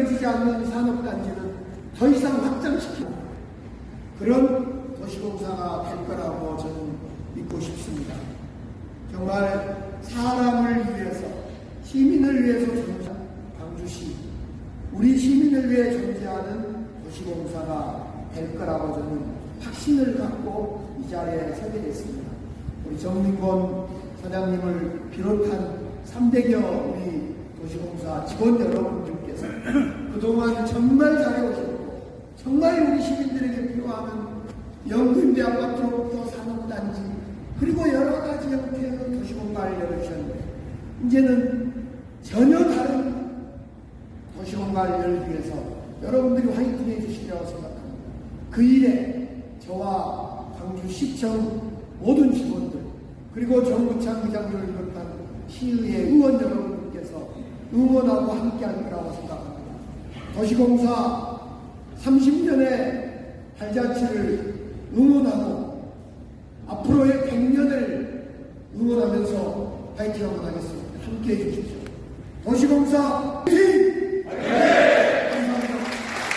이루어지지 않는 산업단지는 더 이상 확장시키고 그런 도시공사가 될 거라고 저는 믿고 싶습니다. 정말 사람을 위해서 시민을 위해서 존재하는 광주시 우리 시민을 위해 존재하는 도시공사가 될 거라고 저는 확신을 갖고 이 자리에 서게 됐습니다. 우리 정민권 사장님을 비롯한 300여 우리 도시공사 직원 여러분들께서 그동안 정말 잘해오셨고 정말 우리 시민들에게 필요하는 연금대 아파트로부터 산업단지 그리고 여러 가지 형태의 도시공간을 열어주셨는데 이제는 전혀 다른 도시공간을 열기 위해서 여러분들이 화이팅 해 주시리라고 생각합니다. 그 일에 저와 광주시청 모든 직원들 그리고 정부창 의장님을 비롯한 시의회 의원 여러분들께서 응원하고 함께할 거라고 생각합니다. 도시공사 30년의 발자취를 응원하고 앞으로의 100년을 응원하면서 파이팅 한번 하겠습니다. 함께 해 주십시오. 도시공사!